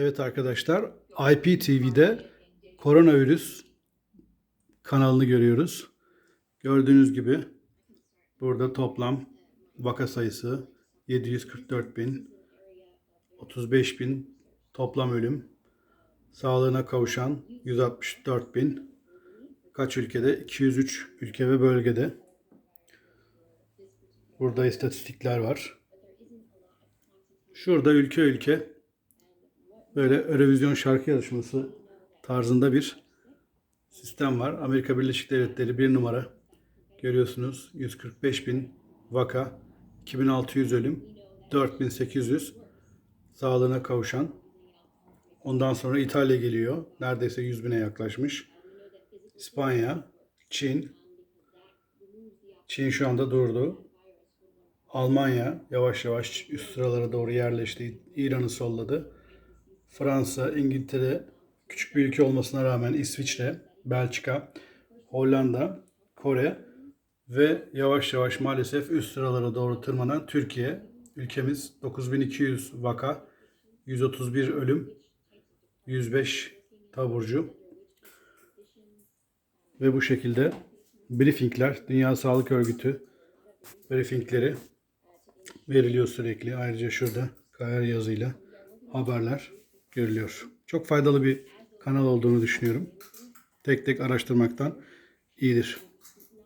Evet arkadaşlar, IPTV'de koronavirüs kanalını görüyoruz. Gördüğünüz gibi burada toplam vaka sayısı 744 bin, 35 bin toplam ölüm, sağlığına kavuşan 164 bin, kaç ülkede? 203 ülke ve bölgede. Burada istatistikler var. Şurada ülke ülke böyle Eurovision şarkı yarışması tarzında bir sistem var. Amerika Birleşik Devletleri bir numara. Görüyorsunuz 145 bin vaka, 2600 ölüm, 4800 sağlığına kavuşan. Ondan sonra İtalya geliyor. Neredeyse 100 bine yaklaşmış. İspanya, Çin. Çin şu anda durdu. Almanya yavaş yavaş üst sıralara doğru yerleşti. İran'ı solladı. Fransa, İngiltere, küçük bir ülke olmasına rağmen İsviçre, Belçika, Hollanda, Kore ve yavaş yavaş maalesef üst sıralara doğru tırmanan Türkiye. Ülkemiz 9200 vaka, 131 ölüm, 105 taburcu. Ve bu şekilde briefingler, Dünya Sağlık Örgütü briefingleri veriliyor sürekli. Ayrıca şurada kayar yazıyla haberler görülüyor. Çok faydalı bir kanal olduğunu düşünüyorum. Tek tek araştırmaktan iyidir.